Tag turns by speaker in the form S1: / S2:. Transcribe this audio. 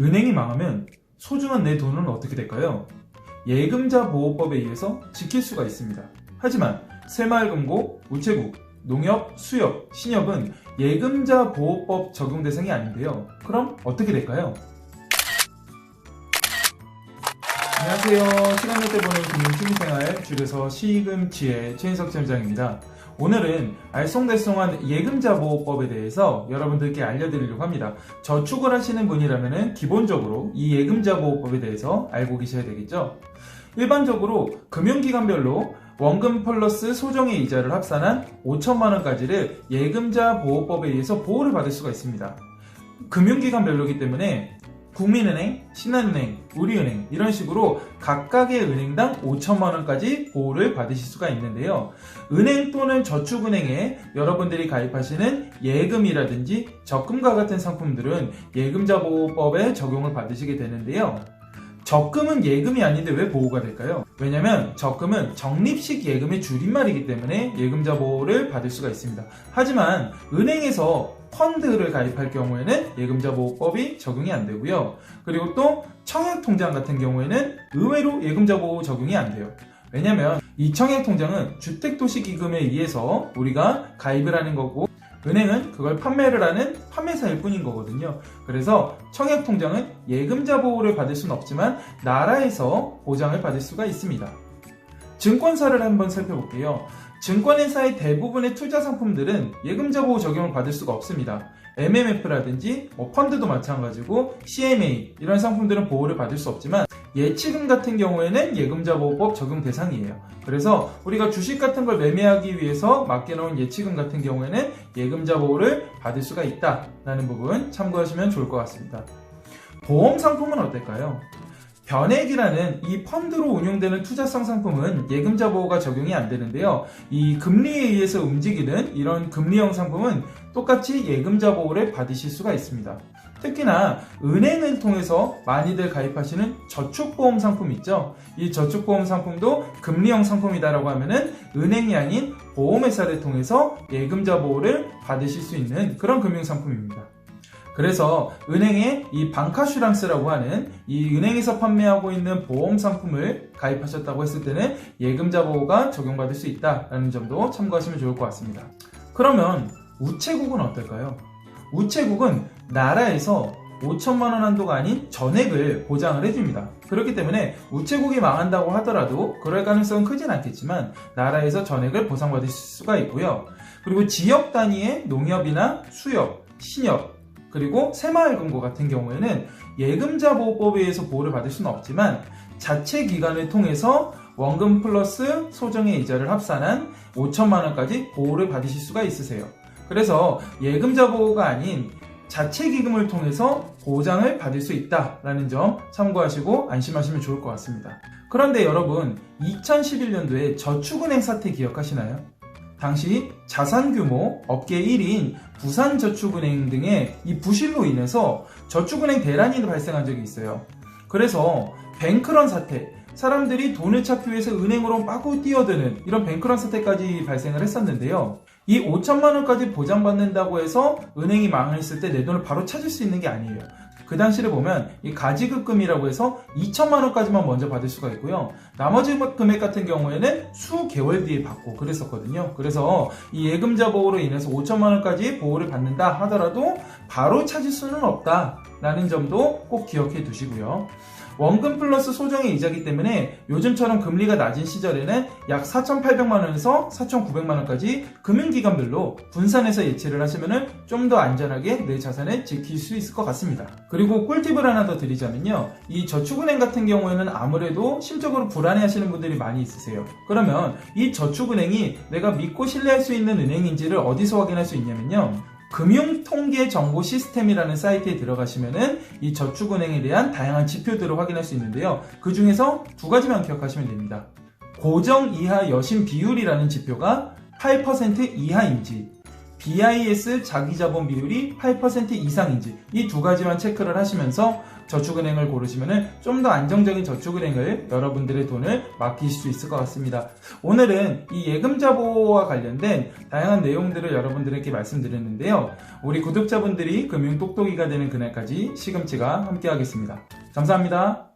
S1: 은행이 망하면 소중한 내 돈은 어떻게 될까요? 예금자 보호법에 의해서 지킬 수가 있습니다. 하지만 새마을금고, 우체국, 농협, 수협, 신협은 예금자 보호법 적용 대상이 아닌데요. 그럼 어떻게 될까요? 안녕하세요. 시간 낼때 보는 금융 취미생활 줄여서 시금치의 최인석 지점장입니다. 오늘은 알쏭달쏭한 예금자 보호법에 대해서 여러분들께 알려드리려고 합니다. 저축을 하시는 분이라면 기본적으로 이 예금자 보호법에 대해서 알고 계셔야 되겠죠. 일반적으로 금융기관별로 원금 플러스 소정의 이자를 합산한 5천만 원까지를 예금자 보호법에 의해서 보호를 받을 수가 있습니다. 금융기관별로기 때문에 국민은행, 신한은행, 우리은행 이런 식으로 각각의 은행당 5천만 원까지 보호를 받으실 수가 있는데요. 은행 또는 저축은행에 여러분들이 가입하시는 예금이라든지 적금과 같은 상품들은 예금자 보호법에 적용을 받으시게 되는데요. 적금은 예금이 아닌데 왜 보호가 될까요? 왜냐면 적금은 적립식 예금의 줄임말이기 때문에 예금자 보호를 받을 수가 있습니다. 하지만 은행에서 펀드를 가입할 경우에는 예금자 보호법이 적용이 안 되고요. 그리고 또 청약 통장 같은 경우에는 의외로 예금자 보호 적용이 안 돼요. 왜냐면 이 청약 통장은 주택도시기금에 의해서 우리가 가입을 하는 거고 은행은 그걸 판매를 하는 판매사일 뿐인 거거든요. 그래서 청약통장은 예금자 보호를 받을 수는 없지만 나라에서 보장을 받을 수가 있습니다. 증권사를 한번 살펴볼게요. 증권회사의 대부분의 투자 상품들은 예금자 보호 적용을 받을 수가 없습니다. MMF라든지 뭐 펀드도 마찬가지고 CMA 이런 상품들은 보호를 받을 수 없지만 예치금 같은 경우에는 예금자 보호법 적용 대상이에요. 그래서 우리가 주식 같은 걸 매매하기 위해서 맡겨놓은 예치금 같은 경우에는 예금자 보호를 받을 수가 있다라는 부분 참고하시면 좋을 것 같습니다. 보험 상품은 어떨까요? 변액이라는 이 펀드로 운용되는 투자성 상품은 예금자 보호가 적용이 안 되는데요. 이 금리에 의해서 움직이는 이런 금리형 상품은 똑같이 예금자 보호를 받으실 수가 있습니다. 특히나 은행을 통해서 많이들 가입하시는 저축보험 상품 있죠. 이 저축보험 상품도 금리형 상품이다라고 하면은 은행이 아닌 보험회사를 통해서 예금자 보호를 받으실 수 있는 그런 금융 상품입니다. 그래서 은행에 이 방카슈랑스라고 하는 이 은행에서 판매하고 있는 보험 상품을 가입하셨다고 했을 때는 예금자 보호가 적용받을 수 있다라는 점도 참고하시면 좋을 것 같습니다. 그러면 우체국은 어떨까요? 우체국은 나라에서 5천만 원 한도가 아닌 전액을 보장을 해줍니다. 그렇기 때문에 우체국이 망한다고 하더라도 그럴 가능성은 크진 않겠지만 나라에서 전액을 보상받을 수가 있고요. 그리고 지역 단위의 농협이나 수협, 신협, 그리고 새마을금고 같은 경우에는 예금자 보호법에 의해서 보호를 받을 수는 없지만 자체 기관을 통해서 원금 플러스 소정의 이자를 합산한 5천만 원까지 보호를 받으실 수가 있으세요. 그래서 예금자 보호가 아닌 자체 기금을 통해서 보장을 받을 수 있다라는 점 참고하시고 안심하시면 좋을 것 같습니다. 그런데 여러분 2011년도에 저축은행 사태 기억하시나요? 당시 자산 규모 업계 1위인 부산저축은행 등의 이 부실로 인해서 저축은행 대란이 발생한 적이 있어요. 그래서 뱅크런 사태, 사람들이 돈을 찾기 위해서 은행으로 마구 뛰어드는 이런 뱅크런 사태까지 발생을 했었는데요. 이 5천만 원까지 보장받는다고 해서 은행이 망했을 때 내 돈을 바로 찾을 수 있는 게 아니에요. 그 당시를 보면 이 가지급금이라고 해서 2천만 원까지만 먼저 받을 수가 있고요. 나머지 금액 같은 경우에는 수 개월 뒤에 받고 그랬었거든요. 그래서 이 예금자 보호로 인해서 5천만 원까지 보호를 받는다 하더라도 바로 찾을 수는 없다라는 점도 꼭 기억해 두시고요. 원금 플러스 소정의 이자기 때문에 요즘처럼 금리가 낮은 시절에는 약 4,800만 원에서 4,900만 원까지 금융기관별로 분산해서 예치를 하시면 좀더 안전하게 내 자산을 지킬 수 있을 것 같습니다. 그리고 꿀팁을 하나 더 드리자면요. 이 저축은행 같은 경우에는 아무래도 심적으로 불안해 하시는 분들이 많이 있으세요. 그러면 이 저축은행이 내가 믿고 신뢰할 수 있는 은행인지를 어디서 확인할 수 있냐면요. 금융통계 정보 시스템이라는 사이트에 들어가시면은 이 저축은행에 대한 다양한 지표들을 확인할 수 있는데요. 그 중에서 두 가지만 기억하시면 됩니다. 고정 이하 여신 비율이라는 지표가 8% 이하인지, BIS 자기자본 비율이 8% 이상인지 이 두 가지만 체크를 하시면서 저축은행을 고르시면 좀 더 안정적인 저축은행을 여러분들의 돈을 맡기실 수 있을 것 같습니다. 오늘은 이 예금자보와 관련된 다양한 내용들을 여러분들에게 말씀드렸는데요. 우리 구독자분들이 금융 똑똑이가 되는 그날까지 시금치가 함께 하겠습니다. 감사합니다.